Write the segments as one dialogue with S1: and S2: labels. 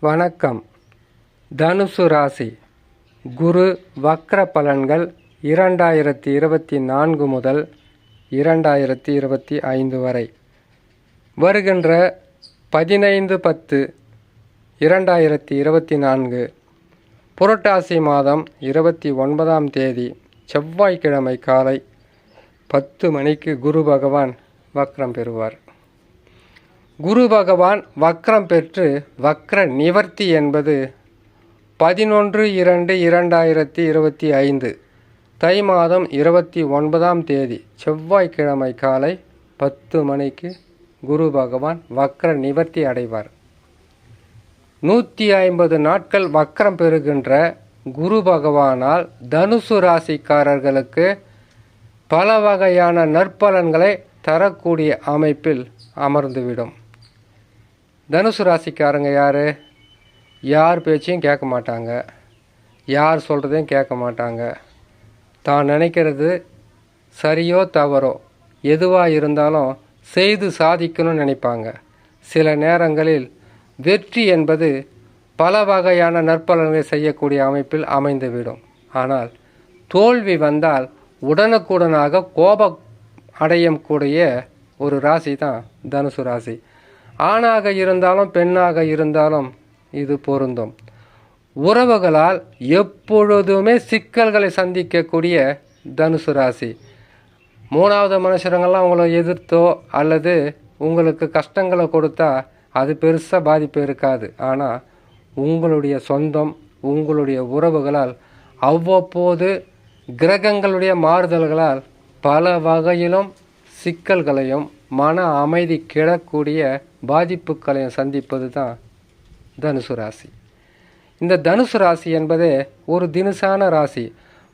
S1: வணக்கம். தனுசு ராசி. குரு வக்ர பலன்கள் இரண்டாயிரத்தி இருபத்தி நான்கு முதல் இரண்டாயிரத்தி இருபத்தி ஐந்து வரை. வருகின்ற பதினைந்து பத்து இரண்டாயிரத்தி இருபத்தி நான்கு புரட்டாசி மாதம் இருபத்தி ஒன்பதாம் தேதி செவ்வாய்க்கிழமை காலை பத்து மணிக்கு குரு பகவான் வக்ரம் பெறுவார். குரு பகவான் வக்ரம் பெற்று வக்ர நிவர்த்தி என்பது பதினொன்று இரண்டு இரண்டாயிரத்தி இருபத்தி ஐந்து தை மாதம் இருபத்தி ஒன்பதாம் தேதி செவ்வாய்க்கிழமை காலை பத்து மணிக்கு குரு பகவான் வக்ர நிவர்த்தி அடைவார். நூற்றி ஐம்பது நாட்கள் வக்ரம் பெறுகின்ற குரு பகவானால் தனுசு ராசிக்காரர்களுக்கு பல வகையான நற்பலன்களை தரக்கூடிய அமைப்பில் அமர்ந்துவிடும். தனுசு ராசிக்காரங்க யார்? யார் பேச்சையும் கேட்க மாட்டாங்க. யார் சொல்கிறதையும் கேட்க மாட்டாங்க. தான் நினைக்கிறது சரியோ தவறோ எதுவாக இருந்தாலும் செய்து சாதிக்கணும்னு நினைப்பாங்க. சில நேரங்களில் வெற்றி என்பது பல வகையான நற்பலன்களை செய்யக்கூடிய அமைப்பில் அமைந்துவிடும். ஆனால் தோல்வி வந்தால் உடனுக்குடனாக கோபம் அடையக்கூடிய ஒரு ராசி தான் தனுசு ராசி. ஆணாக இருந்தாலும் பெண்ணாக இருந்தாலும் இது பொருந்தும். உறவுகளால் எப்பொழுதுமே சிக்கல்களை சந்திக்கக்கூடிய தனுசு ராசி. மூணாவது மனுஷருங்கெல்லாம் உங்களை எதிர்த்தோ அல்லது உங்களுக்கு கஷ்டங்களை கொடுத்தா அது பெருசாக பாதிப்பு இருக்காது. ஆனால் உங்களுடைய சொந்தம் உங்களுடைய உறவுகளால் அவ்வப்போது கிரகங்களுடைய மாறுதல்களால் பல வகையிலும் சிக்கல்களையும் மன அமைதி கிடக்கூடிய பாதிப்புகளையும் சந்திப்பது தான் தனுசு ராசி. இந்த தனுசு ராசி என்பது ஒரு தினுசான ராசி.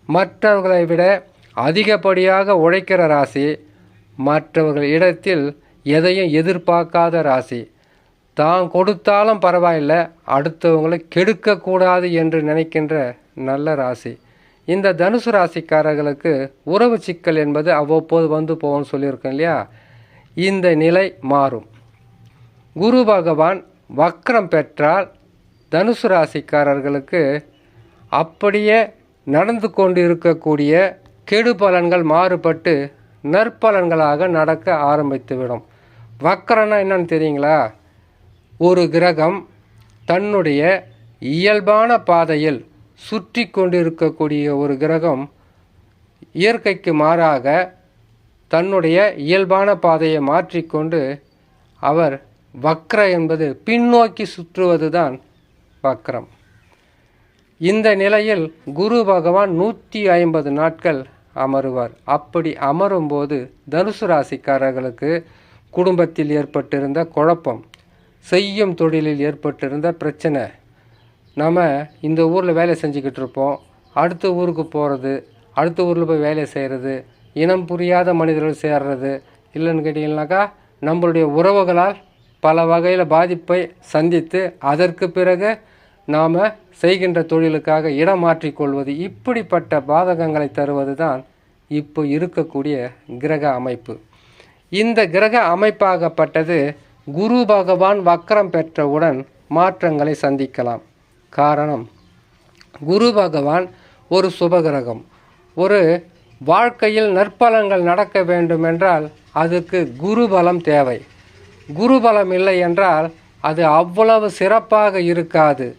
S1: மற்றவர்களை விட அதிகப்படியாக உழைக்கிற ராசி. மற்றவர்கள் இடத்தில் எதையும் எதிர்பார்க்காத ராசி. தான் கொடுத்தாலும் பரவாயில்லை அடுத்தவங்களை கெடுக்கக்கூடாது என்று நினைக்கின்ற நல்ல ராசி. இந்த தனுசு ராசிக்காரர்களுக்கு உறவு சிக்கல் என்பது அவ்வப்போது வந்து போகும்னு சொல்லியிருக்கேன் இல்லையா? இந்த நிலை மாறும். குரு பகவான் வக்ரம் பெற்றால் தனுசு ராசிக்காரர்களுக்கு அப்படியே நடந்து கொண்டு இருக்கக்கூடிய கெடு பலன்கள் மாறுபட்டு நற்பலன்களாக நடக்க ஆரம்பித்துவிடும். வக்கரன்னா என்னன்னு தெரியுங்களா? ஒரு கிரகம் தன்னுடைய இயல்பான பாதையில் சுற்றி கொண்டிருக்கக்கூடிய ஒரு கிரகம் இயற்கைக்கு மாறாக தன்னுடைய இயல்பான பாதையை மாற்றிக்கொண்டு அவர் வக்ர என்பது பின்னோக்கி சுற்றுவது தான் வக்ரம். இந்த நிலையில் குரு பகவான் நூற்றி ஐம்பது நாட்கள் அமருவார். அப்படி அமரும்போது தனுசு ராசிக்காரர்களுக்கு குடும்பத்தில் ஏற்பட்டிருந்த குழப்பம் செய்யும் தொழிலில் ஏற்பட்டிருந்த பிரச்சனை. நம்ம இந்த ஊரில் வேலை செஞ்சுக்கிட்டு இருப்போம் அடுத்த ஊருக்கு போகிறது அடுத்த ஊரில் போய் வேலை செய்கிறது இனம் புரியாத மனிதர்கள் சேர்றது. இல்லைன்னு கேட்டிங்கனாக்கா நம்மளுடைய உறவுகளால் பல வகையில் பாதிப்பை சந்தித்து அதற்கு பிறகு நாம் செய்கின்ற தொழிலுக்காக இடம் மாற்றிக்கொள்வது இப்படிப்பட்ட பாதகங்களை தருவது தான் இப்போ இருக்கக்கூடிய கிரக அமைப்பு. இந்த கிரக அமைப்பாகப்பட்டது குரு பகவான் வக்கரம் பெற்றவுடன் மாற்றங்களை சந்திக்கலாம். காரணம் குரு பகவான் ஒரு சுபகிரகம் ஒரு வாழ்க்கையில் நற்பலங்கள் நடக்க வேண்டுமென்றால் அதுக்கு குருபலம் தேவை. குருபலம் இல்லை என்றால் அது அவ்வளவு சிறப்பாக இருக்காது.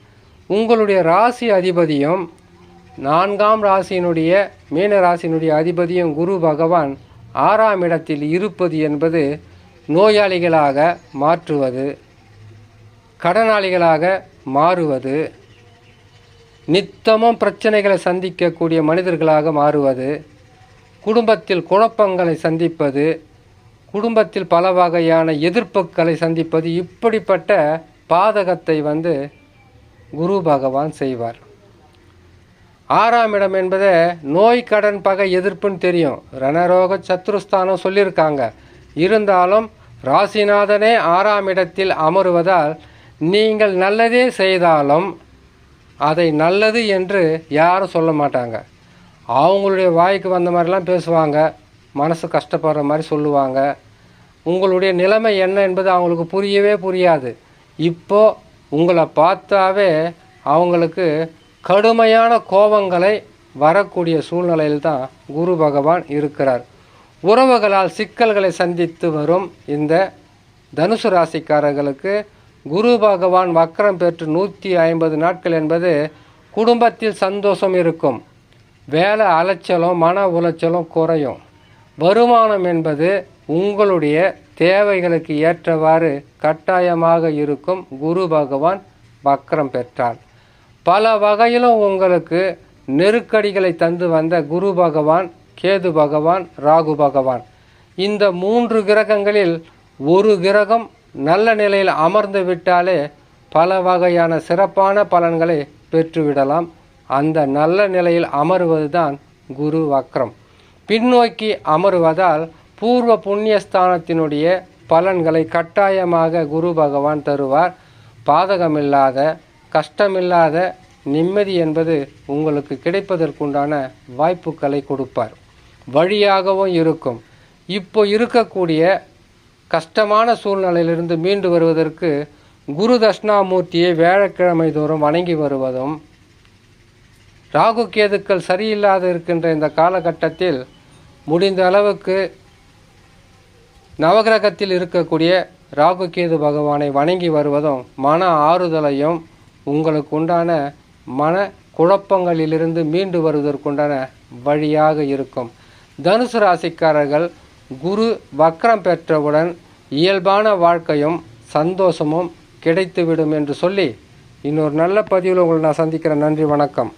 S1: உங்களுடைய ராசி அதிபதியும் நான்காம் ராசியினுடைய மீன ராசியினுடைய அதிபதியும் குரு பகவான் ஆறாம் இடத்தில் இருப்பது என்பது நோயாளிகளாக மாற்றுவது கடனாளிகளாக மாறுவது நித்தமும் பிரச்சனைகளை சந்திக்கக்கூடிய மனிதர்களாக மாறுவது குடும்பத்தில் குழப்பங்களை சந்திப்பது குடும்பத்தில் பல வகையான எதிர்ப்புகளை சந்திப்பது இப்படிப்பட்ட பாதகத்தை வந்து குரு பகவான் செய்வார். ஆறாம் இடம் என்பது நோய் கடன் பகை எதிர்ப்புன்னு தெரியும். ரணரோக சத்ருஸ்தானம் சொல்லியிருக்காங்க. இருந்தாலும் ராசிநாதனே ஆறாம் இடத்தில் அமருவதால் நீங்கள் நல்லதே செய்தாலும் அதை நல்லது என்று யாரும் சொல்ல மாட்டாங்க. அவங்களுடைய வாய்க்கு வந்த மாதிரிலாம் பேசுவாங்க. மனசு கஷ்டப்படுற மாதிரி சொல்லுவாங்க. உங்களுடைய நிலைமை என்ன என்பது அவங்களுக்கு புரியவே புரியாது. இப்போது உங்களை பார்த்தாவே அவங்களுக்கு கடுமையான கோபங்களை வரக்கூடிய சூழ்நிலையில் தான் குரு பகவான் இருக்கிறார். உறவுகளால் சிக்கல்களை சந்தித்து வரும் இந்த தனுசு ராசிக்காரர்களுக்கு குரு பகவான் வக்கரம் பெற்று நூற்றி ஐம்பது நாட்கள் என்பது குடும்பத்தில் சந்தோஷம் இருக்கும். வேலை அலைச்சலும் மன உளைச்சலும் குறையும். வருமானம் என்பது உங்களுடைய தேவைகளுக்கு ஏற்றவாறு கட்டாயமாக இருக்கும் குரு பகவான் வக்கரம் பெற்றார். பல வகையிலும் உங்களுக்கு நெருக்கடிகளை தந்து வந்த குரு பகவான் கேது பகவான் ராகு பகவான். இந்த மூன்று கிரகங்களில் ஒரு கிரகம் நல்ல நிலையில் அமர்ந்து விட்டாலே பல வகையான சிறப்பான பலன்களை பெற்றுவிடலாம். அந்த நல்ல நிலையில் அமருவதுதான் குரு வக்ரம். பின்னோக்கி அமருவதால் பூர்வ புண்ணியஸ்தானத்தினுடைய பலன்களை கட்டாயமாக குரு பகவான் தருவார். பாதகமில்லாத கஷ்டமில்லாத நிம்மதி என்பது உங்களுக்கு கிடைப்பதற்குண்டான வாய்ப்புகளை கொடுப்பார். வழியாகவும் இருக்கும். இப்போ இருக்கக்கூடிய கஷ்டமான சூழ்நிலையிலிருந்து மீண்டு வருவதற்கு குரு தட்சிணாமூர்த்தியை வியாழக்கிழமை தோறும் வணங்கி வருவதும் ராகு கேதுக்கள் சரியில்லாத இருக்கின்ற இந்த காலகட்டத்தில் முடிந்த அளவுக்கு நவகிரகத்தில் இருக்கக்கூடிய ராகு கேது பகவானை வணங்கி வருவதும் மன ஆறுதலையும் உங்களுக்கு உண்டான மன குழப்பங்களிலிருந்து மீண்டு வருவதற்குண்டான வழியாக இருக்கும். தனுசு ராசிக்காரர்கள் குரு வக்ரம் பெற்றவுடன் இயல்பான வாழ்க்கையும் சந்தோஷமும் கிடைத்துவிடும் என்று சொல்லி இன்னொரு நல்ல பதிவில் உங்களை நான் சந்திக்கிறேன். நன்றி வணக்கம்.